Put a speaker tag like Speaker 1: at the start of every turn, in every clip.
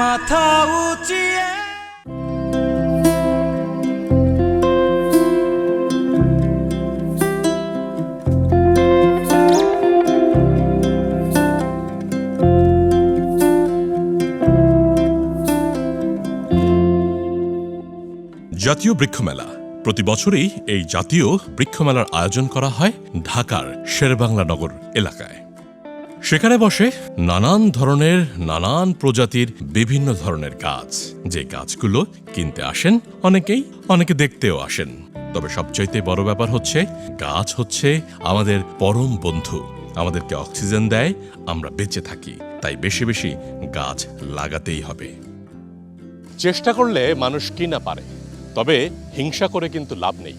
Speaker 1: মাথা উঁচিয়ে।
Speaker 2: জাতীয় বৃক্ষমেলা। প্রতি বছরই এই জাতীয় বৃক্ষমেলার আয়োজন করা হয় ঢাকার শেরবাংলা নগর এলাকায়। সেখানে বসে নানান ধরনের, নানান প্রজাতির বিভিন্ন ধরনের গাছ। যে গাছগুলো কিনতে আসেন, অনেকেই অনেকে দেখতেও আসেন। তবে সবচাইতে বড় ব্যাপার হচ্ছে, গাছ হচ্ছে আমাদের পরম বন্ধু। আমাদেরকে অক্সিজেন দেয়, আমরা বেঁচে থাকি। তাই বেশি বেশি গাছ লাগাতেই হবে। চেষ্টা করলে মানুষ কি না পারে, তবে হিংসা করে কিন্তু লাভ নেই।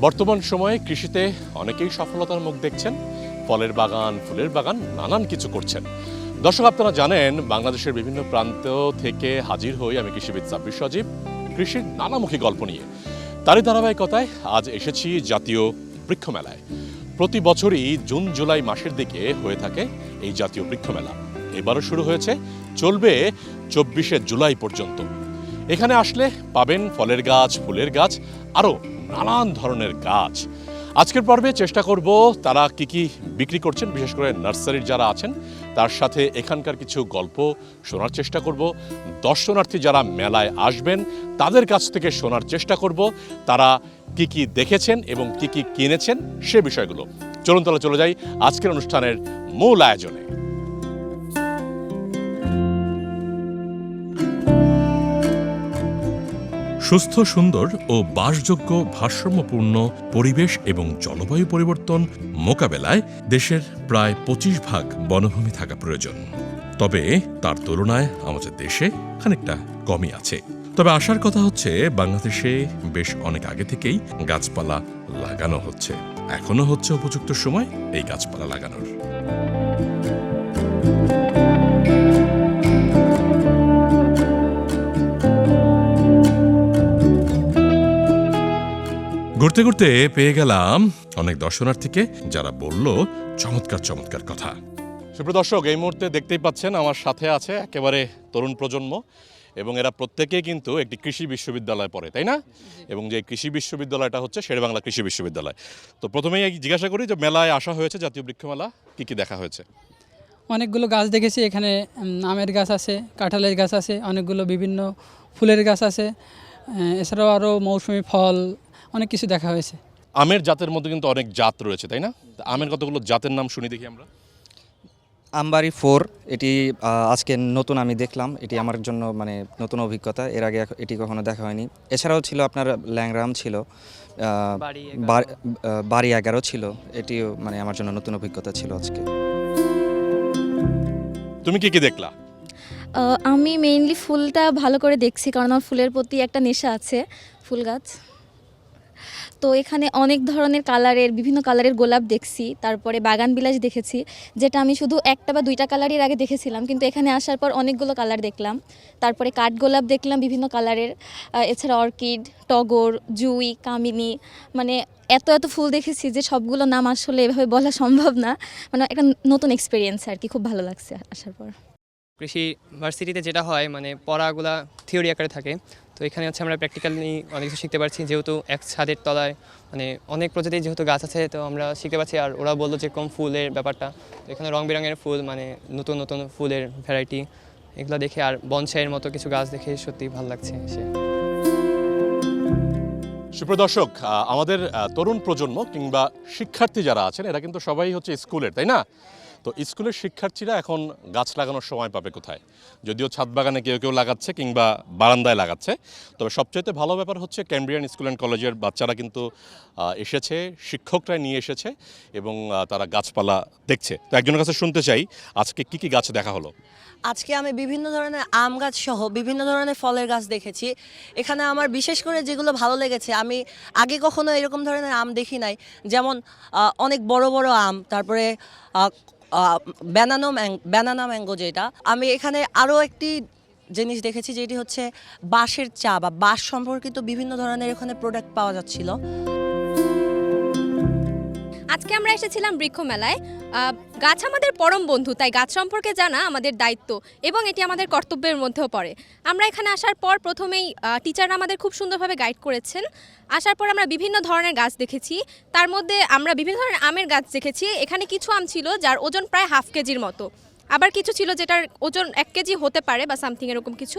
Speaker 2: বর্তমান সময়ে কৃষিতে অনেকেই সফলতার মুখ দেখছেন ফলের বাগান, ফুলের বাগান, নানান কিছু করছেন। দর্শক, আপনারা জানেন, বাংলাদেশের বিভিন্ন প্রান্ত থেকে হাজির হই আমি কৃষিবিদ সাব্বির সজীব, কৃষির নানামুখী গল্প নিয়ে। তারই ধারাবাহিকতায় আজ এসেছি জাতীয় বৃক্ষ মেলায় প্রতি বছরই জুন, জুলাই মাসের দিকে হয়ে থাকে এই জাতীয় বৃক্ষ মেলা এবারও শুরু হয়েছে, চলবে চব্বিশে জুলাই পর্যন্ত। এখানে আসলে পাবেন ফলের গাছ, ফুলের গাছ, আরও নানান ধরনের গাছ। আজকের পর্বে চেষ্টা করব তারা কি কি বিক্রি করছেন, বিশেষ করে নার্সারির যারা আছেন, তার সাথে এখানকার কিছু গল্প শোনার চেষ্টা করব। দর্শনার্থী যারা মেলায় আসবেন, তাদের কাছ থেকে শোনার চেষ্টা করব। তারা কি কি দেখেছেন এবং কি কি কিনেছেন সে বিষয়গুলো। চলুন তাহলে চলে যাই আজকের অনুষ্ঠানের মূল আয়োজনে। সুস্থ, সুন্দর ও বাসযোগ্য, ভারসাম্যপূর্ণ পরিবেশ এবং জলবায়ু পরিবর্তন মোকাবেলায় দেশের প্রায় পঁচিশ ভাগ বনভূমি থাকা প্রয়োজন। তবে তার তুলনায় আমাদের দেশে খানিকটা কমই আছে। তবে আসার কথা হচ্ছে, বাংলাদেশে বেশ অনেক আগে থেকেই গাছপালা লাগানো হচ্ছে। এখনও হচ্ছে উপযুক্ত সময় এই গাছপালা লাগানোর। ঘুরতে ঘুরতে পেয়ে গেলাম অনেক দর্শনার্থীকে যারা বলল চমৎকার চমৎকার কথা। সুপ্রদর্শক এই মুহূর্তে দেখতেই পাচ্ছেন আমার সাথে আছে একেবারে তরুণ প্রজন্ম এবং এরা প্রত্যেকেই কিন্তু একটি কৃষি বিশ্ববিদ্যালয়ে পড়ে তাই না? এবং যে কৃষি বিশ্ববিদ্যালয়টা হচ্ছে শেরেবাংলা কৃষি বিশ্ববিদ্যালয়। তো প্রথমেই জিজ্ঞাসা করি যে মেলায় আসা হয়েছে জাতীয় বৃক্ষমেলা? কি কি দেখা হয়েছে?
Speaker 3: অনেকগুলো গাছ দেখেছি এখানে আমের গাছ আছে কাঁঠালের গাছ আছে অনেকগুলো বিভিন্ন ফুলের গাছ আছে। এছাড়াও আরও মৌসুমি ফল অনেক কিছু দেখা হয়েছে।
Speaker 2: আমের জাতের মধ্যে কিন্তু অনেক জাত রয়েছে তাই না? আমের কতগুলো জাতের নাম শুনি দেখি আমরা?
Speaker 4: আমবাড়ি ফোর এটি আজকে নতুন আমি দেখলাম। এটি আমার জন্য মানে নতুন অভিজ্ঞতা। এর আগে এটি কখনো দেখা হয়নি। এছাড়াও ছিল আপনার ল্যাংরাম ছিল বাড়ি এগারো। ছিল। এটিও মানে আমার জন্য নতুন অভিজ্ঞতা ছিল আজকে।
Speaker 2: তুমি কি কি দেখলা?
Speaker 5: আমি মেইনলি ফুলটা ভালো করে দেখছি কারণ আমার ফুলের প্রতি একটা নেশা আছে ফুল গাছ। তো এখানে অনেক ধরনের কালারের, বিভিন্ন কালারের গোলাপ দেখছি। তারপরে বাগান বিলাস দেখেছি, যেটা আমি শুধু একটা বা দুইটা কালারের আগে দেখেছিলাম, কিন্তু এখানে আসার পর অনেকগুলো কালার দেখলাম। তারপরে কাঠ গোলাপ দেখলাম বিভিন্ন কালারের এছাড়া অর্কিড, টগর, জুই, কামিনী মানে এত এত ফুল দেখেছি যে সবগুলো নাম আসলে এভাবে বলা সম্ভব না। মানে একটা নতুন এক্সপিরিয়েন্স আর কি, খুব ভালো লাগছে আসার পর।
Speaker 6: কৃষি ভার্সিটিতে যেটা হয় মানে পড়াগুলা থিওরি আকারে থাকে। তো এখানে হচ্ছে আমরা প্র্যাকটিক্যালি অনেক কিছু শিখতে পারছি, যেহেতু এক ছাদের তলায় মানে অনেক প্রজাতির যেহেতু গাছ আছে, তো আমরা শিখতে পারছি। আর ওরা বলল যে কম ফুলের ব্যাপারটা। তো এখানে রং বেরঙের ফুল মানে নতুন নতুন ফুলের ভ্যারাইটি এগুলো দেখে আর বনসাইয়ের মতো কিছু গাছ দেখে সত্যি ভালো লাগছে সে
Speaker 2: সুপ্রদর্শক আমাদের তরুণ প্রজন্ম কিংবা শিক্ষার্থী যারা আছেন, এরা কিন্তু সবাই হচ্ছে স্কুলের, তাই না? তো স্কুলের শিক্ষার্থীরা এখন গাছ লাগানোর সময় পাবে কোথায়? যদিও ছাদ বাগানে কেউ কেউ লাগাচ্ছে কিংবা বারান্দায় লাগাচ্ছে। তবে সবচাইতে ভালো ব্যাপার হচ্ছে ক্যাম্ব্রিয়ান স্কুল অ্যান্ড কলেজের বাচ্চারা কিন্তু এসেছে শিক্ষকরা নিয়ে এসেছে এবং তারা গাছপালা দেখছে। তো একজনের কাছে শুনতে চাই, আজকে কি কি গাছ দেখা হলো?
Speaker 7: আজকে আমি বিভিন্ন ধরনের আম গাছ সহ বিভিন্ন ধরনের ফলের গাছ দেখেছি। এখানে আমার বিশেষ করে যেগুলো ভালো লেগেছে, আমি আগে কখনো এরকম ধরনের আম দেখি নাই। যেমন অনেক বড় বড় আম, তারপরে ব্যানানো ব্যানানা ম্যাঙ্গো যেটা, আমি এখানে আরও একটি জিনিস দেখেছি যেটি হচ্ছে বাঁশের চা বা বাঁশ সম্পর্কিত বিভিন্ন ধরনের এখানে প্রোডাক্ট পাওয়া যাচ্ছিল।
Speaker 8: আজকে আমরা এসেছিলাম বৃক্ষ মেলায়। গাছ আমাদের পরম বন্ধু, তাই গাছ সম্পর্কে জানা আমাদের দায়িত্ব এবং এটি আমাদের কর্তব্যের মধ্যেও পড়ে। আমরা এখানে আসার পর প্রথমেই টিচাররা আমাদের খুব সুন্দরভাবে গাইড করেছেন। আসার পর আমরা বিভিন্ন ধরনের গাছ দেখেছি। তার মধ্যে আমরা বিভিন্ন ধরনের আমের গাছ দেখেছি। এখানে কিছু আম ছিল যার ওজন প্রায় হাফ কেজির মতো। আবার কিছু ছিল যেটার ওজন এক কেজি হতে পারে বা সামথিং এরকম কিছু।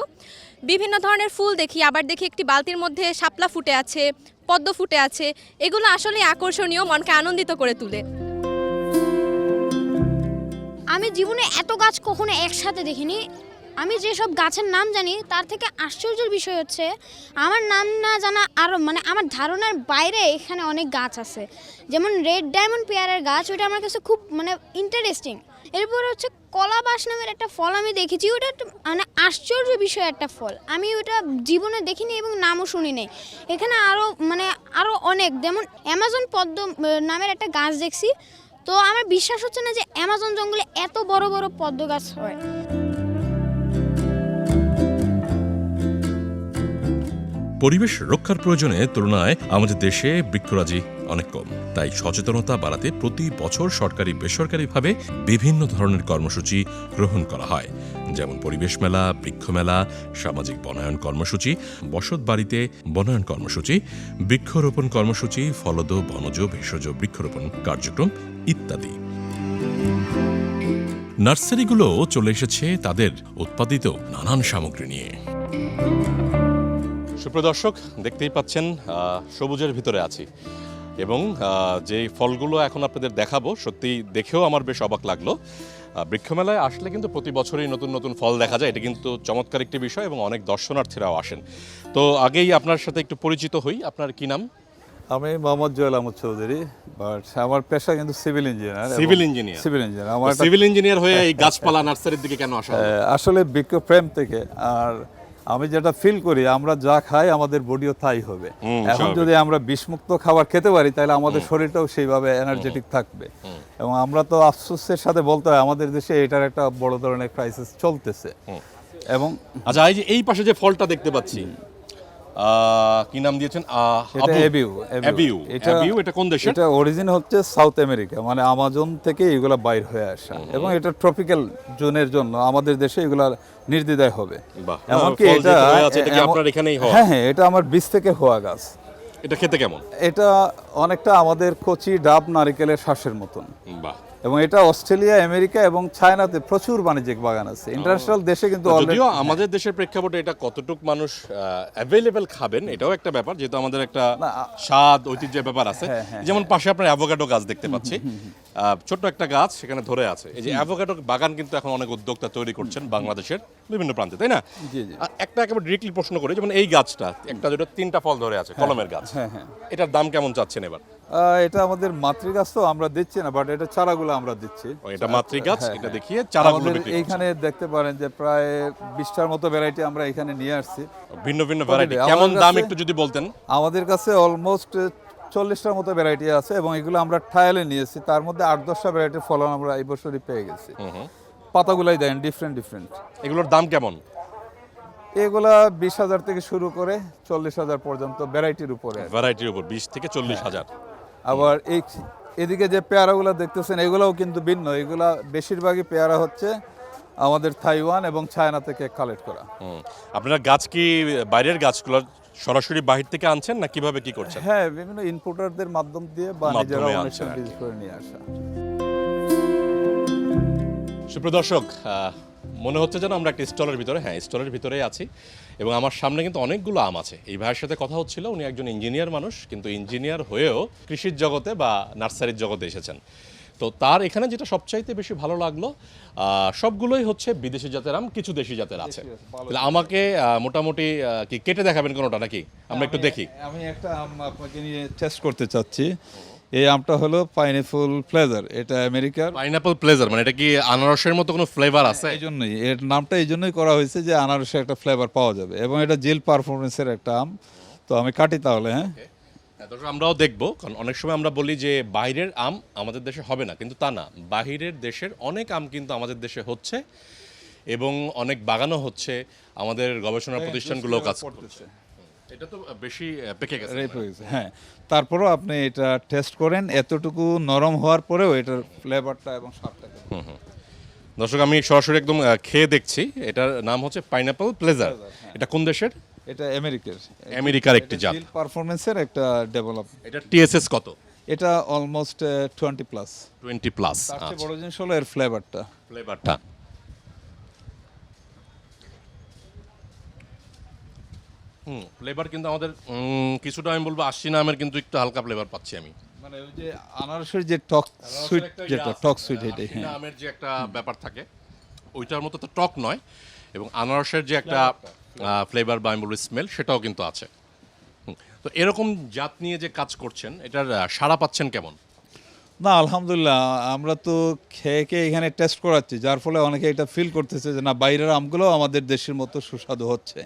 Speaker 8: বিভিন্ন ধরনের ফুল দেখি, আবার দেখি একটি বালতির মধ্যে শাপলা ফুটে আছে, পদ্ম ফুটে আছে, এগুলো আসলে আকর্ষণীয়, মনকে আনন্দিত করে তোলে।
Speaker 9: আমি জীবনে এত গাছ কখনো একসাথে দেখিনি। আমি যেসব গাছের নাম জানি, তার থেকে আশ্চর্যের বিষয় হচ্ছে, আমার নাম না জানা আরও মানে আমার ধারণার বাইরে এখানে অনেক গাছ আছে। যেমন রেড ডায়মন্ড পেয়ারের গাছ ওটা আমার কাছে খুব মানে ইন্টারেস্টিং এরপর হচ্ছে কলাবাস নামের একটা ফল আমি দেখেছি। ওটা মানে আশ্চর্য বিষয় একটা ফল। আমি ওটা জীবনে দেখিনি এবং নামও শুনি নাই। এখানে আরও মানে আরও অনেক। যেমন অ্যামাজন পদ্ম নামের একটা গাছ দেখছি। তো আমার বিশ্বাস হচ্ছে না যে অ্যামাজন জঙ্গলে এত বড় বড় পদ্ম গাছ হয়।
Speaker 2: পরিবেশ রক্ষার প্রয়োজনে তুলনায় আমাদের দেশে বৃক্ষরাজি অনেক কম। তাই সচেতনতা বাড়াতে প্রতি বছর সরকারি, বেসরকারিভাবে বিভিন্ন ধরনের কর্মসূচি গ্রহণ করা হয়। যেমন পরিবেশ মেলা, বৃক্ষ মেলা, সামাজিক বনায়ন কর্মসূচি, বসত বাড়িতে বনায়ন কর্মসূচি, বৃক্ষরোপণ কর্মসূচি, ফলদ, বনজ, ভেষজ, বৃক্ষরোপণ কার্যক্রম ইত্যাদি। নার্সারিগুলো চলে এসেছে তাদের উৎপাদিত নানান সামগ্রী নিয়ে। সুপ্রদর্শক দেখতেই পাচ্ছেন সবুজের ভিতরে আছি। এবং যে ফলগুলো এখন আপনাদের দেখাবো সত্যি দেখেও আমার বেশ অবাক লাগল। বৃক্ষমেলায় আসলে কিন্তু প্রতি বছরই নতুন নতুন ফল দেখা যায়। এটা কিন্তু চমৎকার একটি বিষয় এবং অনেক দর্শনার্থীরাও আসেন। তো আগেই আপনার সাথে একটু পরিচিত হই। আপনার কি নাম?
Speaker 10: আমি মোহাম্মদ জোয়েল আহমদ চৌধুরী বাট আমার পেশা কিন্তু civil engineer
Speaker 2: civil engineer.
Speaker 10: Civil engineer. আমার
Speaker 2: সিভিল ইঞ্জিনিয়ার হয়ে এই গাছপালা নার্সারির দিকে কেন আসা
Speaker 10: আসলে বৃক্ষ প্রেম থেকে আর আমি যেটা ফিল করি আমরা যা খাই আমাদের বডিও তাই হবে। এখন যদি আমরা বিষমুক্ত খাবার খেতে পারি তাহলে আমাদের শরীরটাও সেইভাবে এনার্জেটিক থাকবে। এবং আমরা তো আফসোসের সাথে বলতে হয় আমাদের দেশে এটার একটা বড় ধরনের ক্রাইসিস চলতেছে। এবং
Speaker 2: আচ্ছা এই যে এই পাশে যে ফলটা দেখতে পাচ্ছি কি নাম দিয়েছেন?
Speaker 10: এটা। এবিউ
Speaker 2: কোন
Speaker 10: এটা অরিজিন হচ্ছে সাউথ আমেরিকা মানে আমাজন থেকে এগুলা বাইর হয়ে আসা। এবং এটা ট্রপিক্যাল জোনের জন্য আমাদের দেশে এগুলা নির্দ্বিধায় হবে।
Speaker 2: বাহ।
Speaker 10: এমনকি এটা
Speaker 2: হয়ে আপনার এখানেই হওয়া?
Speaker 10: হ্যাঁ হ্যাঁ এটা আমার বীজ থেকে হওয়া গাছ।
Speaker 2: এটা খেতে কেমন?
Speaker 10: এটা অনেকটা আমাদের কচি ডাব নারিকেলের শ্বাসের মতন।
Speaker 2: বাহ।
Speaker 10: এবং এটা অস্ট্রেলিয়া আমেরিকা এবং চায়নাতে প্রচুর বাণিজ্যিক বাগান আছে। ইন্টারন্যাশনাল দেশে কিন্তু
Speaker 2: যদিও আমাদের দেশের প্রেক্ষাপটে এটা কতটুক মানুষ অ্যাভেলেবেল খাবেন এটাও একটা ব্যাপার যেহেতু আমাদের একটা স্বাদ ঐতিহ্যের ব্যাপার আছে।
Speaker 10: হ্যাঁ, হ্যাঁ,
Speaker 2: যেমন পাশে আপনার অ্যাভোকাডো গাছ দেখতে পাচ্ছি। ছোট্ট একটা গাছ সেখানে ধরে আছে। এই যে অ্যাভোকাডো বাগান কিন্তু এখন অনেক উদ্যোক্তা তৈরি করছেন বাংলাদেশের বিভিন্ন প্রান্তে তাই না? একটা একেবারে ডিরেক্টলি প্রশ্ন করি যেমন এই গাছটা একটা দুটো তিনটা ফল ধরে আছে কলমের গাছ।
Speaker 10: হ্যাঁ হ্যাঁ।
Speaker 2: এটার দাম কেমন চাচ্ছেন এবার?
Speaker 10: এটা আমাদের মাতৃগাছ তো আমরা দিচ্ছি না বাট এটা চারাগুলো আমরা দিচ্ছি।
Speaker 2: এটা মাতৃ গাছ
Speaker 10: হ্যাঁ,
Speaker 2: এটা
Speaker 10: হ্যাঁ।
Speaker 2: দেখিয়ে চারাগুলো
Speaker 10: এইখানে দেখতে পারেন যে প্রায় বিশটার মতো ভ্যারাইটি আমরা এখানে নিয়ে আসছি।
Speaker 2: ভিন্ন ভিন্ন ভ্যারাইটি কেমন দাম একটু যদি বলতেন?
Speaker 10: আমাদের কাছে অলমোস্ট চল্লিশটার মতো ভ্যারাইটি আছে এবং এগুলো আমরা ট্রায়ালে নিয়েছি। তার মধ্যে আট দশটা ভ্যারাইটির ফলন আমরা এই বছরই পেয়ে গেছি। পাতাগুলাই দেন ডিফারেন্ট ডিফারেন্ট
Speaker 2: এগুলোর দাম কেমন?
Speaker 10: এগুলা বিশ হাজার থেকে শুরু করে চল্লিশ হাজার পর্যন্ত ভ্যারাইটির উপরে।
Speaker 2: ভ্যারাইটির উপর বিশ থেকে চল্লিশ হাজার।
Speaker 10: আবার এই এদিকে যে পেয়ারাগুলো দেখতেছেন এগুলোও কিন্তু ভিন্ন। এগুলা বেশিরভাগই পেয়ারা হচ্ছে আমাদের থাইওয়ান এবং চায়না থেকে কালেক্ট করা।
Speaker 2: আপনারা গাছ কি বাইরের গাছগুলো সরাসরি বাহির থেকে আনছেন না কীভাবে কি করছেন?
Speaker 10: হ্যাঁ বিভিন্ন ইনপুটারদের মাধ্যম দিয়ে বা নিজেরা
Speaker 2: আনছেন
Speaker 10: অনেকটা
Speaker 2: আর কি।
Speaker 10: বিজ করে নিয়ে আসা।
Speaker 2: সুপ্রদর্শক মনে হচ্ছে যেন আমরা একটা স্টলের ভিতরে হ্যাঁ স্টলের ভিতরেই আছি। এবং আমার সামনে কিন্তু অনেকগুলো আম আছে। এই ভাইয়ের সাথে কথা হচ্ছিল উনি একজন ইঞ্জিনিয়ার মানুষ কিন্তু ইঞ্জিনিয়ার হয়েও কৃষির জগতে বা নার্সারির জগতে এসেছেন। তো তার এখানে যেটা সবচাইতে বেশি ভালো লাগল সবগুলোই হচ্ছে বিদেশি জাতের আম কিছু দেশি জাতের আছে। তাহলে আমাকে মোটামুটি কি কেটে দেখাবেন কোনোটা নাকি? আমরা একটু দেখি।
Speaker 10: আমি একটা আম আপনাকে নিয়ে টেস্ট করতে চাচ্ছি। এই আমটা হলো পাইনঅ্যাপল ফ্লেজার এটা আমেরিকার।
Speaker 2: পাইনাপল প্লেজার মানে এটা কি আনারসের মতো কোনো ফ্লেভার আছে?
Speaker 10: এই জন্যই এর নামটা এই জন্যই করা হয়েছে যে আনারসের একটা ফ্লেভার পাওয়া যাবে। এবং এটা জেল পারফরমেন্সের একটা আম তো আমি কাটি তাহলে হ্যাঁ?
Speaker 2: হ্যাঁ, দর্শক আমরাও দেখব কারণ অনেক সময় আমরা বলি যে বাইরের আম আমাদের দেশে হবে না কিন্তু তা না। বাহিরের দেশের অনেক আম কিন্তু আমাদের দেশে হচ্ছে এবং অনেক বাগানও হচ্ছে আমাদের গবেষণা প্রতিষ্ঠানগুলো কাজ করছে। এটা তো বেশি পেকে গেছে
Speaker 10: হয়ে। হ্যাঁ। তারপরেও আপনি এটা টেস্ট করেন এতটুকু নরম হওয়ার পরেও এটার ফ্লেভারটা এবং স্বাদটা
Speaker 2: দর্শক আমি সরাসরি একদম খেয়ে দেখছি। এটার নাম হচ্ছে পাইনাপল প্লেজার এটা কোন দেশের?
Speaker 10: এটা আমেরিকার।
Speaker 2: আমেরিকার একটি জাত।
Speaker 10: পারফরমেন্সের একটা ডেভেলপ
Speaker 2: এটা টিএসএস কত?
Speaker 10: এটা almost twenty plus
Speaker 2: twenty plus
Speaker 10: বড় জিনিস হলো এর ফ্লেভারটা
Speaker 2: ফ্লেভারটা হুম ফ্লেভার কিন্তু আমাদের কিছুটা আমি বলব আশি নামের কিন্তু একটু হালকা ফ্লেভার পাচ্ছি আমি।
Speaker 10: মানে ওই যে আনারসের যে টক সুইট যেটা টক সুইট এটাই হ্যাঁ।
Speaker 2: নামের যে একটা ব্যাপার থাকে ওইটার মতো তো টক নয় এবং আনারসের যে একটা ফ্লেভার বা আমি বলব স্মেল সেটাও কিন্তু আছে। তো এরকম জাত নিয়ে যে কাজ করছেন এটার সাড়া পাচ্ছেন কেমন?
Speaker 10: না আলহামদুলিল্লাহ আমরা তো খেয়ে খেয়ে এখানে টেস্ট করাচ্ছি যার ফলে অনেকে এটা ফিল করতেছে যে না বাইরের আমগুলো আমাদের দেশের মতো সুস্বাদু হচ্ছে।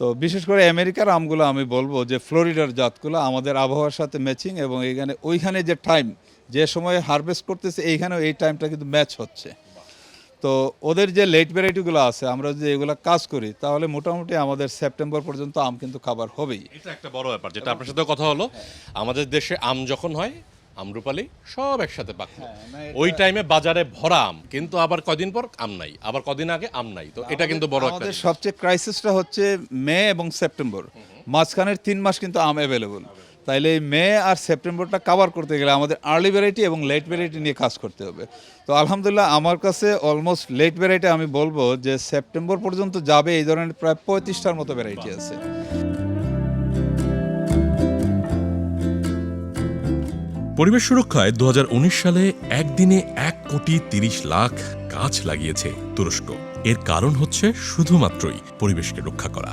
Speaker 10: তো বিশেষ করে আমেরিকার আমগুলো আমি বলব যে ফ্লোরিডার জাতগুলো আমাদের আবহাওয়ার সাথে ম্যাচিং এবং এইখানে, ওইখানে যে টাইম, যে সময়ে হারভেস্ট করতেছে, এইখানেও এই টাইমটা কিন্তু ম্যাচ হচ্ছে। তো ওদের যে লেট ভ্যারাইটিগুলো আছে, আমরা যদি এগুলো কাজ করি, তাহলে মোটামুটি আমাদের সেপ্টেম্বর পর্যন্ত আম কিন্তু খাবার হবেই।
Speaker 2: এটা একটা বড় ব্যাপার, যেটা আপনার সাথে কথা হলো। আমাদের দেশে আম যখন হয় আমরুপালি সব একসাথে পাকলো ওই টাইমে বাজারে ভরা আম কিন্তু আবার কদিন পর আম নাই আবার কদিন আগে আম নাই তো এটা কিন্তু বড় একটা
Speaker 10: আমাদের সবচেয়ে ক্রাইসিসটা হচ্ছে মে এবং সেপ্টেম্বর। মাঝখানের তিন মাস কিন্তু আম অ্যাভেলেবল তাইলে এই মে আর সেপ্টেম্বরটা কভার করতে গেলে আমাদের আর্লি ভ্যারাইটি এবং লেট ভ্যারাইটি নিয়ে কাজ করতে হবে। তো আলহামদুলিল্লাহ আমার কাছে অলমোস্ট লেট ভ্যারাইটি আমি বলব যে সেপ্টেম্বর পর্যন্ত যাবে এই ধরনের প্রায় পঁয়ত্রিশটার মতো ভ্যারাইটি আছে।
Speaker 2: পরিবেশ সুরক্ষায় দু সালে একদিনে এক কোটি তিরিশ লাখ গাছ লাগিয়েছে তুরস্ক। এর কারণ হচ্ছে শুধুমাত্রই পরিবেশকে রক্ষা করা।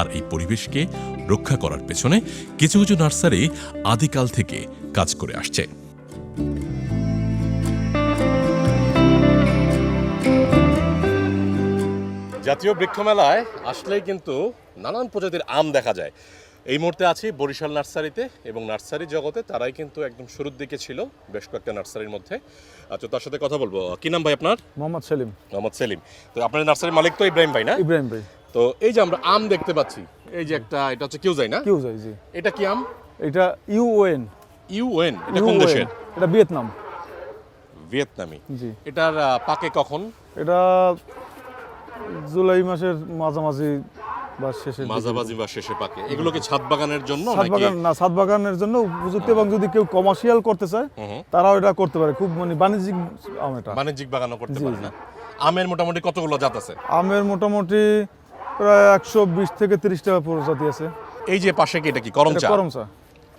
Speaker 2: আর এই পরিবেশকে রক্ষা করার পেছনে কিছু কিছু নার্সারি আদিকাল থেকে কাজ করে আসছে। জাতীয় বৃক্ষ মেলায় আসলেই কিন্তু নানান প্রজাতির আম দেখা যায়। এই মুহূর্তে আছি বরিশাল নার্সারিতে এবং নার্সারি জগতে তারাই কিন্তু একদম শুরুর দিকে ছিল বেশ কয়েকটা নার্সারির মধ্যে। আচ্ছা তার সাথে কথা বলব। কি নাম ভাই আপনার?
Speaker 11: মোহাম্মদ সেলিম।
Speaker 2: মোহাম্মদ সেলিম। তো আপনার নার্সারির মালিক তো ইব্রাহিম ভাই না?
Speaker 11: ইব্রাহিম ভাই।
Speaker 2: তো এই যে আমরা আম দেখতে পাচ্ছি এই যে একটা এটা হচ্ছে কিউজাই না?
Speaker 11: কিউ যাই জি।
Speaker 2: এটা কি আম?
Speaker 11: এটা ইউএন।
Speaker 2: ইউএন এটা কোন দেশের?
Speaker 11: এটা ভিয়েতনাম।
Speaker 2: ভিয়েতনামি।
Speaker 11: জি।
Speaker 2: এটার পাকে কখন?
Speaker 11: এটা জুলাই মাসের মাঝামাঝি
Speaker 2: মাঝামাঝি বা শেষে পাকে। এগুলো কি ছাদ বাগানের জন্য
Speaker 11: ছাদ বাগান না ছাদ বাগানের জন্য উপযুক্ত এবং যদি কেউ কমার্শিয়াল করতে চায় তারাও এটা করতে পারে। খুব মানে বাণিজ্যিক আম এটা।
Speaker 2: বাণিজ্যিক বাগানও করতে পারে না। আমের মোটামুটি কতগুলো জাত আছে?
Speaker 11: আমের মোটামুটি প্রায় একশো বিশ থেকে তিরিশ টাকা প্রজাতি আছে।
Speaker 2: এই যে পাশে কি এটা কি? করম
Speaker 11: এটা
Speaker 2: চা
Speaker 11: করমচা।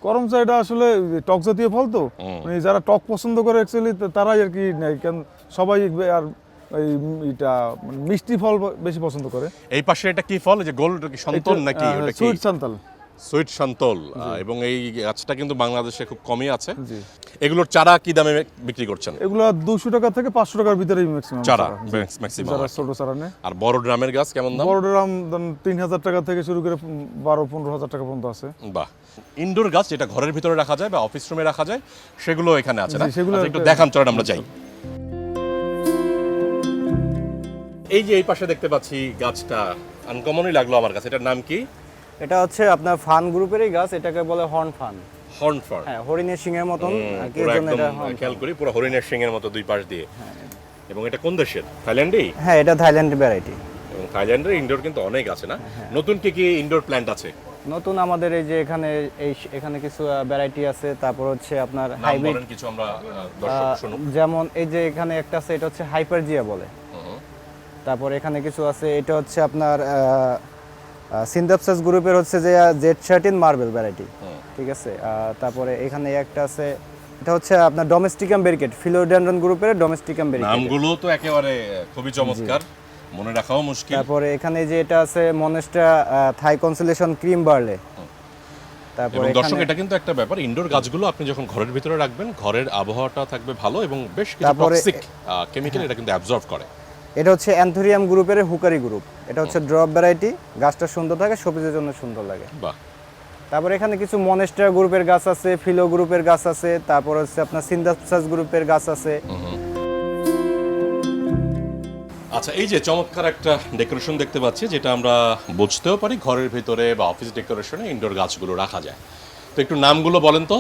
Speaker 11: করমচা এটা আসলে টক জাতীয় ফল তো। মানে যারা টক পছন্দ করে অ্যাকচুয়ালি তারাই আর কি নেয়। কেন সবাই আর এই এটা মানে মিষ্টি ফল বেশি পছন্দ করে।
Speaker 2: এই পাশে এটা কি ফল? যে গোল কি সন্তল নাকি ওটা কি?
Speaker 11: সুইট সান্তাল।
Speaker 2: সুইট সন্তল এবং এই গাছটা কিন্তু বাংলাদেশে খুব কমই আছে। এগুলোর চারা কি দামে বিক্রি করছেন?
Speaker 11: এগুলো দুশো টাকা থেকে পাঁচশো টাকার ভিতরেই ম্যাক্সিমাম
Speaker 2: চারা ম্যাক্সিমাম
Speaker 11: যারা ছোট চারা নেয়।
Speaker 2: আর বড় ড্রামের গাছ কেমন দাম?
Speaker 11: বড় দাম তিন হাজার টাকা থেকে শুরু করে বারো পনেরো হাজার টাকা পর্যন্ত আছে।
Speaker 2: বাহ। ইনডোর গাছ যেটা ঘরের ভিতরে রাখা যায় বা অফিস রুমে রাখা যায় সেগুলো এখানে আছে না?
Speaker 11: সেগুলো
Speaker 2: আচ্ছা, একটু দেখান চলেন আমরা যাই। এই যে এই পাশে দেখতে পাচ্ছি গাছটা আনকমনই লাগল আমার কাছে। এটার নাম কি?
Speaker 1: এটা হচ্ছে আপনার ফান গ্রুপেরই গাছ এটাকে বলে হর্ন ফান।
Speaker 2: হর্ন ফার
Speaker 1: হ্যাঁ হরিণের সিংহের মতন
Speaker 2: খেয়াল করি পুরো হরিণের সিংহের মতো দুই পাশ দিয়ে। এবং এটা কোন দেশের? থাইল্যান্ডেই
Speaker 1: হ্যাঁ এটা থাইল্যান্ড ভ্যারাইটি
Speaker 2: এবং থাইল্যান্ডের ইনডোর কিন্তু অনেক আছে না?
Speaker 1: হ্যাঁ।
Speaker 2: নতুন কি কি ইনডোর প্ল্যান্ট আছে?
Speaker 1: নতুন আমাদের এই যে এখানে এই এখানে কিছু ভ্যারাইটি আছে তারপর হচ্ছে আপনার হাইব্রিড
Speaker 2: কিছু আমরা দর্শক
Speaker 1: যেমন এই যে এখানে একটা আছে এটা হচ্ছে হাইপারজিয়া বলে। তারপর এখানে কিছু আছে এটা হচ্ছে আপনার সিন্দাপসাস গ্রুপের হচ্ছে যে জেড শার্টিন মার্বেল ভ্যারাইটি ঠিক আছে? তারপরে এখানে একটা আছে এটা হচ্ছে আপনার ডোমেস্টিকাম ব্যারিকেড ফিলোডেন্ড্রন গ্রুপের ডোমেস্টিকাম ব্যারিকেড
Speaker 2: নামগুলো তো একেবারে খুবই চমৎকার মনে রাখাও মুশকিল।
Speaker 1: তারপরে এখানে যে এটা আছে মনেস্টা থাই কনসোলেশন ক্রিম বার্লে তারপরে
Speaker 2: দর্শক এটা কিন্তু একটা ব্যাপার ইনডোর গাছগুলো আপনি যখন ঘরের ভিতরে রাখবেন ঘরের আবহাওয়াটা থাকবে ভালো এবং বেশ কিছু টক্সিক কেমিক্যাল এটা কিন্তু অ্যাবজর্ব করে।
Speaker 1: এটা হচ্ছে অ্যান্থোরিয়াম গ্রুপের হুকারি গ্রুপ। এটা হচ্ছে ড্রপ ভ্যারাইটি গাছটা সুন্দর থাকে সবুজের জন্য সুন্দর লাগে।
Speaker 2: বাহ।
Speaker 1: তারপরে এখানে কিছু মনেস্টার গ্রুপের গাছ আছে ফিলো গ্রুপের গাছ আছে তারপর হচ্ছে আপনার সিন্দাপসাস গ্রুপের গাছ আছে।
Speaker 2: আচ্ছা এই যে চমৎকার একটা ডেকোরেশন দেখতে পাচ্ছি যেটা আমরা বুঝতেও পারি ঘরের ভিতরে বা অফিস ডেকোরেশনে ইনডোর গাছগুলো রাখা যায়। তো একটু নামগুলো বলেন তো।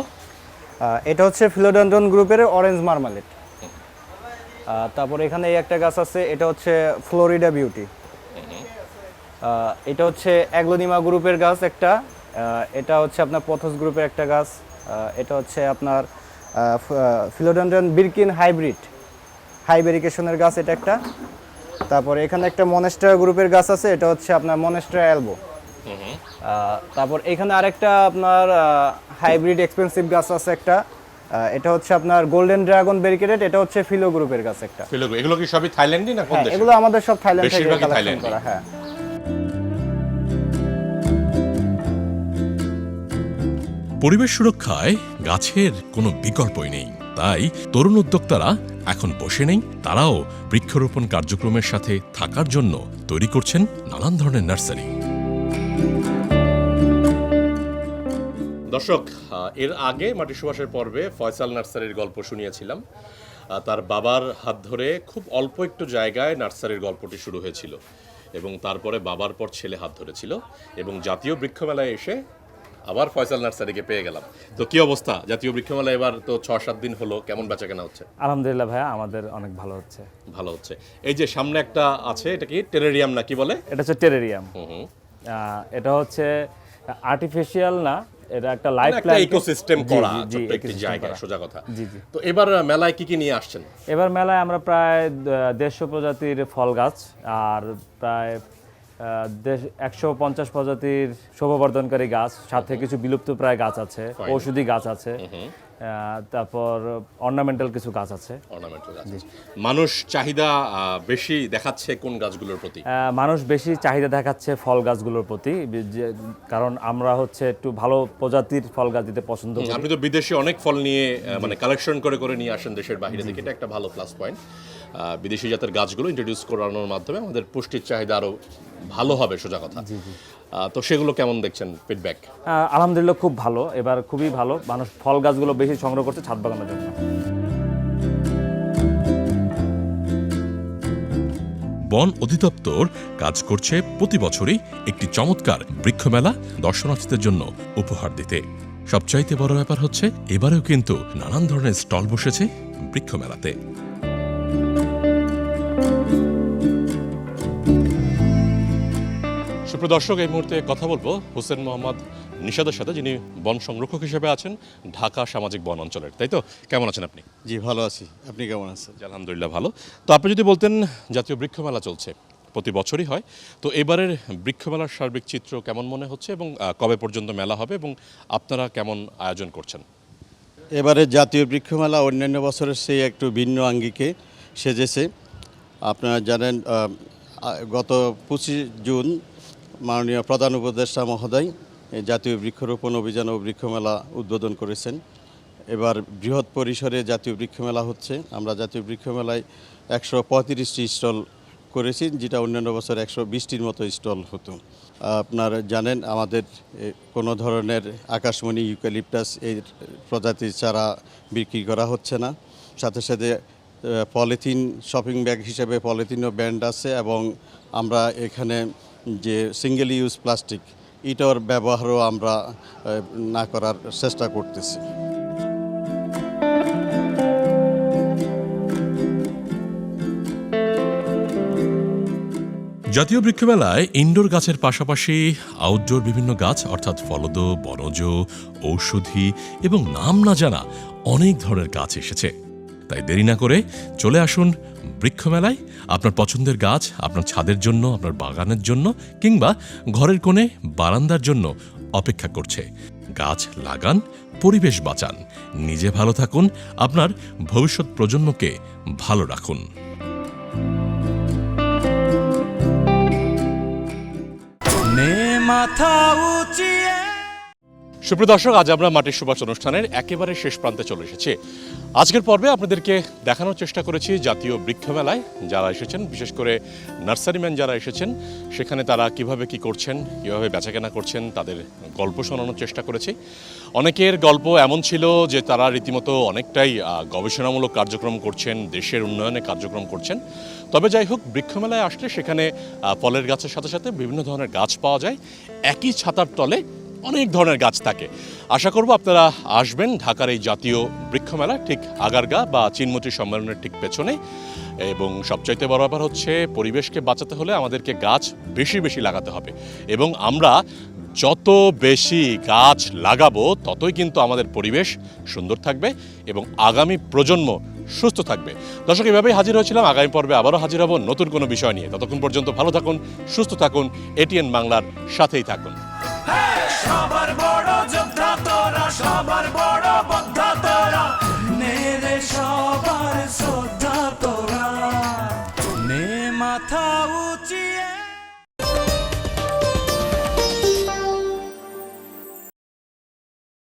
Speaker 1: এটা হচ্ছে ফিলোডেন্ড্রন গ্রুপের অরেঞ্জ মার্মালেট তারপর এখানে এই একটা গাছ আছে এটা হচ্ছে ফ্লোরিডা বিউটি। এটা হচ্ছে অ্যাগ্লোনিমা গ্রুপের গাছ একটা এটা হচ্ছে আপনার পথস গ্রুপের একটা গাছ এটা হচ্ছে আপনার ফিলোডেন্ড্রন বিরকিন হাইব্রিড হাইবেরিকেশনের গাছ এটা একটা। তারপর এখানে একটা মনেস্টার গ্রুপের গাছ আছে এটা হচ্ছে আপনার মনেস্ট্রা অ্যালবো। তারপর এখানে আরেকটা আপনার হাইব্রিড এক্সপেন্সিভ গাছ আছে একটা এটা হচ্ছে আপনার গোল্ডেন ড্রাগন ব্যারিকেডেড এটা হচ্ছে ফিলো গ্রুপের গাছ একটা।
Speaker 2: ফিলো গ্রুপ এগুলো কি সবই থাইল্যান্ডি না কোন
Speaker 1: হ্যাঁ
Speaker 2: দেশে?
Speaker 1: এগুলো আমাদের সব থাইল্যান্ড থেকে কালেকশন করা হ্যাঁ।
Speaker 2: পরিবেশ সুরক্ষায় গাছের কোনো বিকল্পই নেই। তাই তরুণ উদ্যোক্তারা এখন বসে নেই তারাও বৃক্ষরোপণ কার্যক্রমের সাথে থাকার জন্য তৈরি করছেন নানান ধরনের নার্সারি। দর্শক এর আগে মাটি সুবাসের পর্বে ফয়সাল নার্সারির গল্প শুনিয়েছিলাম। তার বাবার হাত ধরে খুব অল্প একটু জায়গায় নার্সারির গল্পটি শুরু হয়েছিল এবং তারপরে বাবার পর ছেলে হাত ধরেছিল এবং জাতীয় বৃক্ষমেলায় এসে আবার ফয়সাল নার্সারিকে পেয়ে গেলাম। তো কি অবস্থা? জাতীয় বৃক্ষমেলা এবার তো ছ সাত দিন হলো কেমন বেচা কেনা হচ্ছে?
Speaker 12: আলহামদুলিল্লাহ ভাইয়া আমাদের অনেক ভালো হচ্ছে।
Speaker 2: ভালো হচ্ছে। এই যে সামনে একটা আছে এটা কি টেরেরিয়াম না কি বলে?
Speaker 12: এটা হচ্ছে টেরেরিয়াম। এটা হচ্ছে আর্টিফিশিয়াল না এটা একটা লাইফ প্ল্যান
Speaker 2: ইকোসিস্টেম করা একটি জায়গায় সোজা কথা।
Speaker 12: জি জি।
Speaker 2: তো এবার মেলায় কি কি নিয়ে আসছেন?
Speaker 12: এবার মেলায় আমরা প্রায় দেড়শো প্রজাতির ফল গাছ আর প্রায় একশো পঞ্চাশ প্রজাতির শোভাবর্ধনকারী গাছ সাথে কিছু বিলুপ্ত প্রায় গাছ আছে ঔষধি গাছ আছে। তারপর অর্নামেন্টাল কিছু গাছ আছে।
Speaker 2: অর্নামেন্টাল গাছ মানুষ চাহিদা বেশি দেখাচ্ছে কোন গাছগুলোর প্রতি?
Speaker 12: মানুষ বেশি চাহিদা দেখাচ্ছে ফল গাছগুলোর প্রতি কারণ আমরা হচ্ছে একটু ভালো প্রজাতির ফল গাছ দিতে পছন্দ করি।
Speaker 2: আপনি তো বিদেশি অনেক ফল নিয়ে মানে কালেকশন করে করে নিয়ে আসেন দেশের বাইরে থেকে এটা একটা ভালো প্লাস পয়েন্ট বিদেশি জাতের গাছগুলো ইন্ট্রোডিউস করানোর মাধ্যমে আমাদের পুষ্টির চাহিদা আরও ভালো হবে সোজা কথা। তো সেগুলো কেমন দেখছেন ফিডব্যাক
Speaker 12: আহ, আলহামদুলিল্লাহ খুব ভালো। এবার খুবই ভালো। মানুষ ফল গাছগুলো বেশি সংগ্রহ করছে ছাদ বাগানের জন্য।
Speaker 2: বন অধিদপ্তর কাজ করছে প্রতি বছরই একটি চমৎকার বৃক্ষমেলা দর্শনার্থীদের জন্য উপহার দিতে। সবচাইতে বড় ব্যাপার হচ্ছে এবারেও কিন্তু নানান ধরনের স্টল বসেছে বৃক্ষমেলাতে। সুপ্রদর্শক এই মুহূর্তে কথা বলব হোসেন মোহাম্মদ নিষাদের সাথে যিনি বন সংরক্ষক হিসেবে আছেন ঢাকা সামাজিক বন অঞ্চলের। তাই তো? কেমন আছেন আপনি?
Speaker 13: জি ভালো আছি। আপনি কেমন আছেন?
Speaker 2: আলহামদুলিল্লাহ ভালো। তো আপনি যদি বলতেন জাতীয় বৃক্ষমেলা চলছে প্রতি বছরই হয় তো এবারের বৃক্ষমেলার সার্বিক চিত্র কেমন মনে হচ্ছে এবং কবে পর্যন্ত মেলা হবে এবং আপনারা কেমন আয়োজন করছেন?
Speaker 13: এবারে জাতীয় বৃক্ষমেলা অন্যান্য বছরের সেই একটু ভিন্ন আঙ্গিকে সেজেছে। আপনারা জানেন গত পঁচিশ জুন মাননীয় প্রধান উপদেষ্টা মহোদয় জাতীয় বৃক্ষরোপণ অভিযান ও বৃক্ষমেলা উদ্বোধন করেছেন। এবার বৃহৎ পরিসরে জাতীয় বৃক্ষমেলা হচ্ছে। আমরা জাতীয় বৃক্ষমেলায় একশো পঁয়ত্রিশটি স্টল করেছি, যেটা অন্যান্য বছর একশো বিশটির মতো স্টল হতো। আপনার জানেন, আমাদের কোনো ধরনের আকাশমণি ইউক্যালিপটাস এই প্রজাতির চারা বিক্রি করা হচ্ছে না। সাথে সাথে পলিথিন শপিং ব্যাগ হিসেবে পলিথিনও ব্যান্ড আছে এবং আমরা এখানে যে সিঙ্গেল ইউজ প্লাস্টিক এটার ব্যবহারও আমরা না করার চেষ্টা করতেছি।
Speaker 2: জাতীয় বৃক্ষমেলায় ইনডোর গাছের পাশাপাশি আউটডোর বিভিন্ন গাছ, অর্থাৎ ফলদ, বনজ, ঔষধি এবং নাম না জানা অনেক ধরনের গাছ এসেছে। তাই দেরি না করে চলে আসুন বৃক্ষমেলায়। আপনার পছন্দের গাছ, আপনার ছাদের জন্য, আপনার বাগানের জন্য কিংবা ঘরের কোণে বারান্দার জন্য অপেক্ষা করছে। গাছ লাগান, পরিবেশ বাঁচান। নিজে ভালো থাকুন, আপনার ভবিষ্যৎ প্রজন্মকে ভালো রাখুন। সুপ্রিয় দর্শক, আজ আমরা মাটির সুবাস অনুষ্ঠানের একেবারে শেষ প্রান্তে চলে এসেছি। আজকের পর্বে আপনাদেরকে দেখানোর চেষ্টা করেছি জাতীয় বৃক্ষ মেলায় যারা এসেছেন, বিশেষ করে নার্সারিম্যান যারা এসেছেন, সেখানে তারা কীভাবে কি করছেন, কীভাবে বেচাকেনা করছেন, তাদের গল্প শোনানোর চেষ্টা করেছি। অনেকের গল্প এমন ছিল যে তারা রীতিমতো অনেকটাই গবেষণামূলক কার্যক্রম করছেন, দেশের উন্নয়নে কার্যক্রম করছেন। তবে যাই হোক বৃক্ষমেলায় আসলে সেখানে ফলের গাছের সাথে সাথে বিভিন্ন ধরনের গাছ পাওয়া যায়। একই ছাতার তলে অনেক ধরনের গাছ থাকে। আশা করব আপনারা আসবেন ঢাকার এই জাতীয় বৃক্ষমেলা ঠিক আগারগা বা চিনমতি সম্মেলনের ঠিক পেছনে। এবং সবচাইতে বড় ব্যাপার হচ্ছে পরিবেশকে বাঁচাতে হলে আমাদেরকে গাছ বেশি বেশি লাগাতে হবে। এবং আমরা যত বেশি গাছ লাগাবো, ততই কিন্তু আমাদের পরিবেশ সুন্দর থাকবে এবং আগামী প্রজন্ম সুস্থ থাকবে। দর্শক, এভাবেই হাজির হয়েছিলাম। আগামী পর্বে আবারও হাজির হব নতুন কোনো বিষয় নিয়ে। ততক্ষণ পর্যন্ত ভালো থাকুন, সুস্থ থাকুন, এটিএন বাংলার সাথেই থাকুন।
Speaker 14: সবার বড় যোদ্ধা তোরা সবার বড় বদ্ধা তোরা নেরে সবার শ্রদ্ধা তোরা নে মাথা উঁচিয়ে